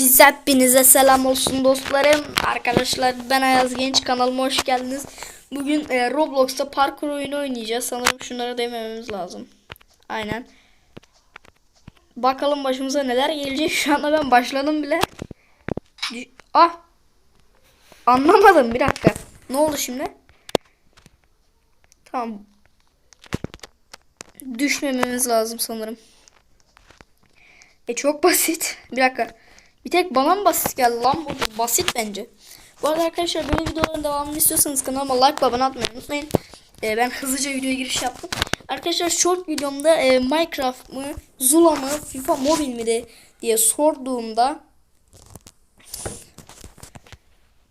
Siz hepinize selam olsun dostlarım. Arkadaşlar ben Ayaz Genç kanalıma hoş geldiniz. Bugün e, Roblox'ta parkur oyunu oynayacağız. Sanırım şunlara demememiz lazım. Aynen. Bakalım başımıza neler gelecek. Şu anda ben başladım bile. Ah. Anlamadım bir dakika. Ne oldu şimdi? Tamam. Düşmememiz lazım sanırım. E çok basit. Bir dakika. Bir tek bana mı basit geldi lan bu? Basit bence. Bu arada arkadaşlar böyle videoların devamını istiyorsanız kanalıma like ve abone atmayı unutmayın. E, ben hızlıca videoya giriş yaptım. Arkadaşlar short videomda e, Minecraft mı, Zula mı, FIFA Mobile mi de diye sorduğumda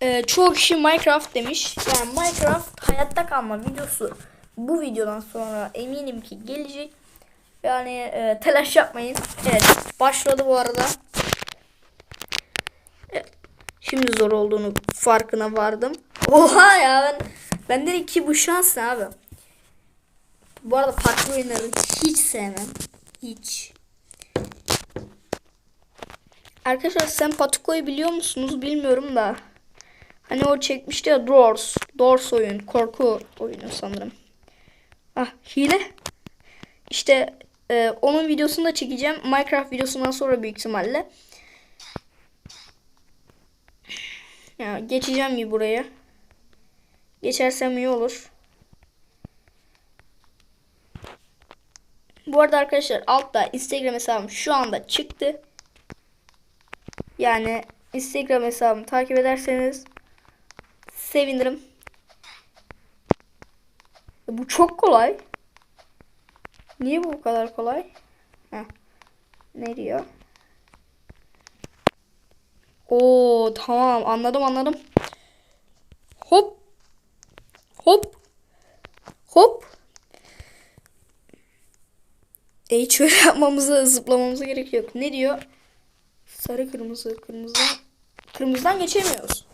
e, çoğu kişi Minecraft demiş. Yani Minecraft hayatta kalma videosu bu videodan sonra eminim ki gelecek. Yani e, telaş yapmayın. Evet başladı bu arada. Şimdi zor olduğunu farkına vardım. Oha ya ben ben dedim ki bu şans ne abi. Bu arada parkur oyunları hiç sevmem. Hiç. Arkadaşlar sen Patuko'yu biliyor musunuz bilmiyorum da. Hani o çekmişti ya Doors. Doors oyun. Korku oyunu sanırım. Ah hile. İşte e, onun videosunu da çekeceğim. Minecraft videosundan sonra büyük ihtimalle. Ya geçeceğim bir buraya. Geçersem iyi olur. Bu arada arkadaşlar altta Instagram hesabım şu anda çıktı. Yani Instagram hesabımı takip ederseniz sevinirim. Bu çok kolay. Niye bu kadar kolay? Heh. Ne diyor? Oo tamam anladım anladım. Hop. Hop. Hop. E hiç öyle yapmamıza zıplamamıza gerek yok. Ne diyor? Sarı kırmızı kırmızıdan kırmızıdan geçemiyoruz.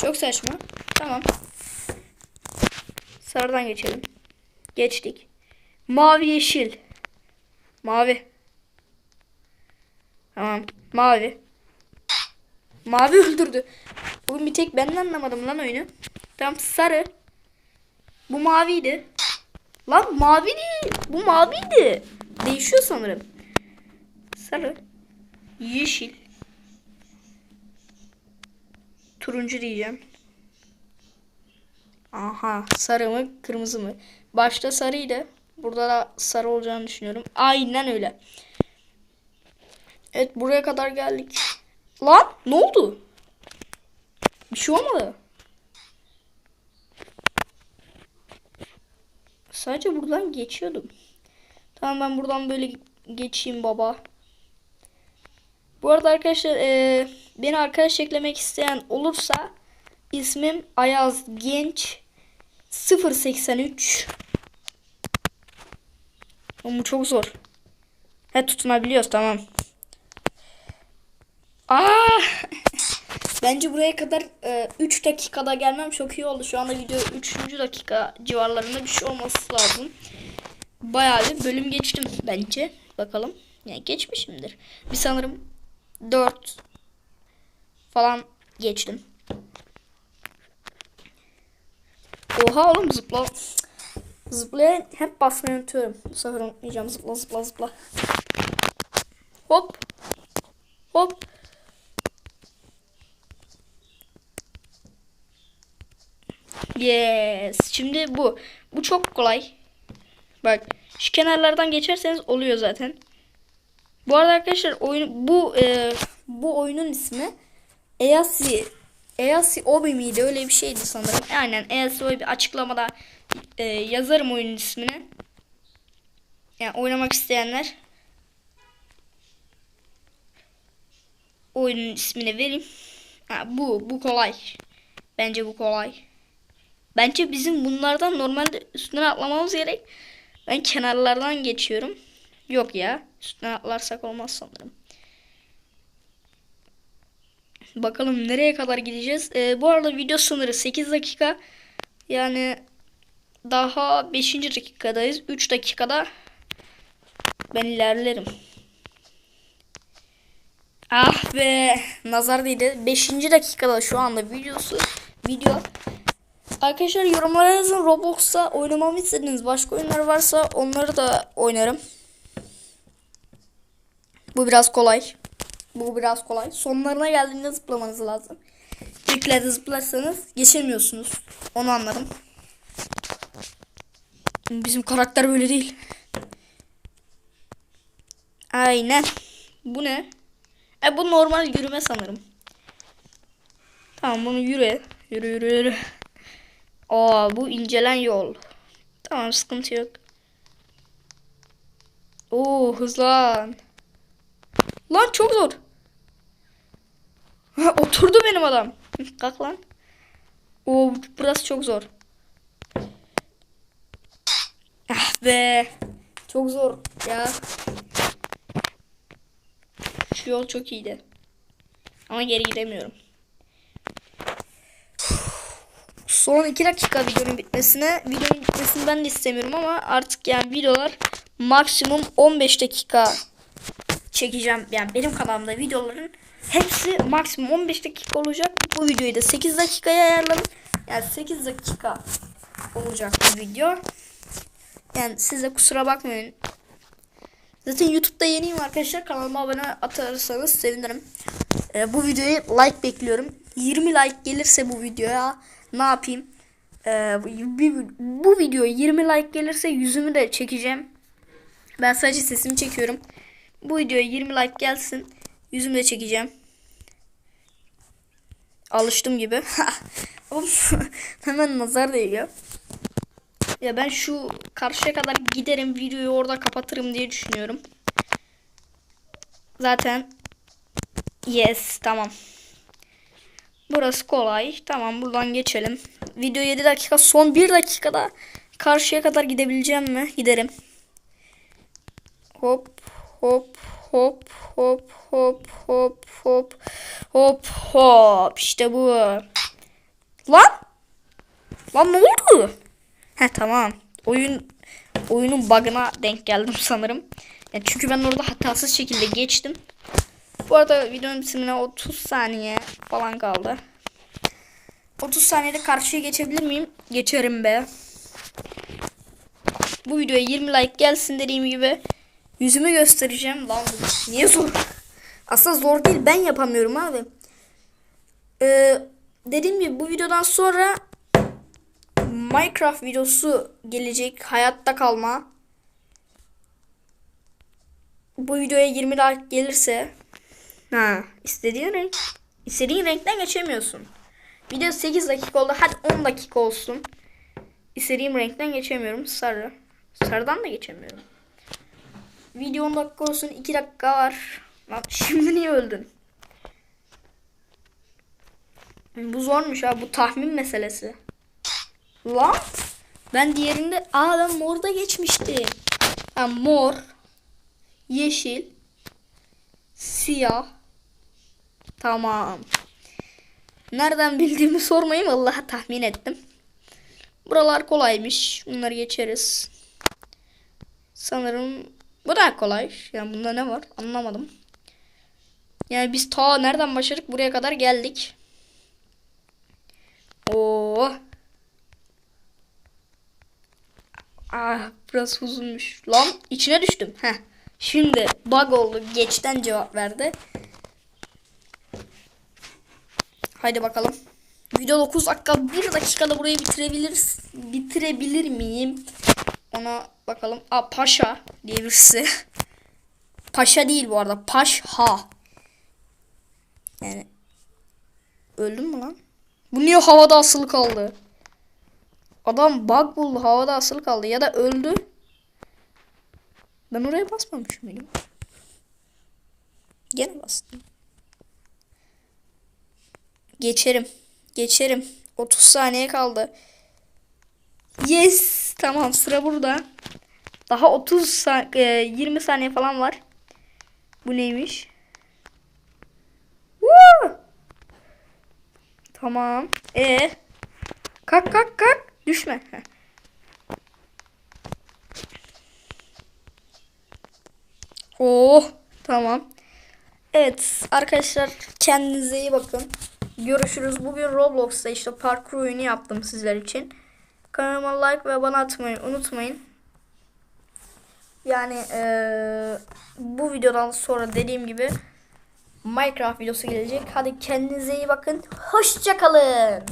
Çok saçma. Tamam. Sarıdan geçelim. Geçtik. Mavi yeşil. Mavi. Tamam. Mavi. Mavi öldürdü. Bugün bir tek ben de anlamadım lan oyunu. Tamam sarı. Bu maviydi. Lan mavi değil. Bu maviydi. Değişiyor sanırım. Sarı. Yeşil. Turuncu diyeceğim. Aha sarı mı kırmızı mı? Başta sarıydı. Burada da sarı olacağını düşünüyorum. Aynen öyle. Evet buraya kadar geldik. Lan ne oldu? Bir şey olmadı. Sadece buradan geçiyordum. Tamam ben buradan böyle geçeyim baba. Bu arada arkadaşlar e, beni arkadaş eklemek isteyen olursa ismim Ayaz Genç 083 Ama çok zor. He tutunabiliyoruz tamam. Aa! Bence buraya kadar 3 dakikada gelmem çok iyi oldu. Şu anda video 3. dakika civarlarında bir şey olması lazım. Bayağı bir bölüm geçtim bence. Bakalım. Yani geçmişimdir. Bir sanırım 4 falan geçtim. Oha oğlum zıpla. Zıplaya hep basmayı unutuyorum. Bu unutmayacağım. Zıpla zıpla zıpla. Hop. Hop. Yes. Şimdi bu. Bu çok kolay. Bak şu kenarlardan geçerseniz oluyor zaten. Bu arada arkadaşlar oyun bu e, bu oyunun ismi Easi Easi Obi miydi öyle bir şeydi sanırım. Aynen Easi Obi açıklamada e, yazarım oyunun ismini. Yani oynamak isteyenler oyunun ismini vereyim. Ha, bu bu kolay. Bence bu kolay. Bence bizim bunlardan normalde üstüne atlamamız gerek. Ben kenarlardan geçiyorum. Yok ya. Üstüne atlarsak olmaz sanırım. Bakalım nereye kadar gideceğiz. Ee, bu arada video sınırı 8 dakika. Yani daha 5. dakikadayız. 3 dakikada ben ilerlerim. Ah be nazar değdi. 5. dakikada şu anda videosu video. Arkadaşlar yorumlara yazın Roblox'ta oynamamı istediğiniz başka oyunlar varsa onları da oynarım. Bu biraz kolay. Bu biraz kolay. Sonlarına geldiğinde zıplamanız lazım. İlklerde zıplarsanız geçemiyorsunuz. Onu anladım. Bizim karakter böyle değil. Aynen. Bu ne? E bu normal yürüme sanırım. Tamam bunu yürü. Yürü yürü yürü. Aa bu incelen yol. Tamam sıkıntı yok. Oo hızlan. Lan çok zor. Oturdu benim adam. Kalk lan. Oo burası çok zor. Ah be. Çok zor ya. Şu yol çok iyiydi. Ama geri gidemiyorum. Son 2 dakika videonun bitmesine. Videonun bitmesini ben de istemiyorum ama artık yani videolar maksimum 15 dakika çekeceğim. Yani benim kanalımda videoların hepsi maksimum 15 dakika olacak. Bu videoyu da 8 dakikaya ayarladım. Yani 8 dakika olacak bu video. Yani size kusura bakmayın. Zaten YouTube'da yeniyim arkadaşlar. Kanalıma abone atarsanız sevinirim. Ee, bu videoya like bekliyorum. 20 like gelirse bu videoya ne yapayım? Ee, bir, bu videoya 20 like gelirse yüzümü de çekeceğim. Ben sadece sesimi çekiyorum. Bu videoya 20 like gelsin. Yüzümü de çekeceğim. Alıştım gibi. Hemen nazar değiyor. Ya ben şu karşıya kadar giderim videoyu orada kapatırım diye düşünüyorum. Zaten yes tamam. Burası kolay. Tamam buradan geçelim. Video 7 dakika son 1 dakikada karşıya kadar gidebileceğim mi? Giderim. Hop hop hop hop hop hop hop hop hop işte bu. Lan? Lan ne oldu? He tamam. Oyun oyunun bug'ına denk geldim sanırım. Yani çünkü ben orada hatasız şekilde geçtim. Bu arada videonun bitimine 30 saniye falan kaldı. 30 saniyede karşıya geçebilir miyim? Geçerim be. Bu videoya 20 like gelsin dediğim gibi yüzümü göstereceğim. Lan bu niye zor? Aslında zor değil ben yapamıyorum abi. Ee, dediğim gibi bu videodan sonra Minecraft videosu gelecek. Hayatta kalma. Bu videoya 20 like gelirse ha istediğin renk istediğin renkten geçemiyorsun. Video 8 dakika oldu. Hadi 10 dakika olsun. İstediğim renkten geçemiyorum. Sarı. Sarıdan da geçemiyorum. Video 10 dakika olsun. 2 dakika var. Lan şimdi niye öldün? Bu zormuş ha. Bu tahmin meselesi. Lan. Ben diğerinde aa ben morda geçmiştim. Ha mor. Yeşil. Siyah. Tamam. Nereden bildiğimi sormayın. Vallahi tahmin ettim. Buralar kolaymış. Bunları geçeriz. Sanırım bu da kolay. Yani bunda ne var? Anlamadım. Yani biz ta nereden başladık buraya kadar geldik. Oo. Ah biraz uzunmuş. Lan içine düştüm. Heh. Şimdi bug oldu. Geçten cevap verdi. Haydi bakalım. Video 9 dakika 1 dakikada burayı bitirebiliriz. Bitirebilir miyim? Ona bakalım. Aa Paşa diye birisi. Paşa değil bu arada. Paşha. Yani öldüm mü lan? Bu niye havada asılı kaldı? Adam bug buldu havada asılı kaldı ya da öldü. Ben oraya basmamış mıydım? Gene bastım. Geçerim. Geçerim. 30 saniye kaldı. Yes. Tamam sıra burada. Daha 30 saniye, 20 saniye falan var. Bu neymiş? Woo! Tamam. E kalk kalk kalk. Düşme. Heh. Oh tamam. Evet arkadaşlar kendinize iyi bakın. Görüşürüz. Bugün Roblox'ta işte parkur oyunu yaptım sizler için. Kanalıma like ve bana atmayı unutmayın. Yani eee, bu videodan sonra dediğim gibi Minecraft videosu gelecek. Hadi kendinize iyi bakın. Hoşçakalın.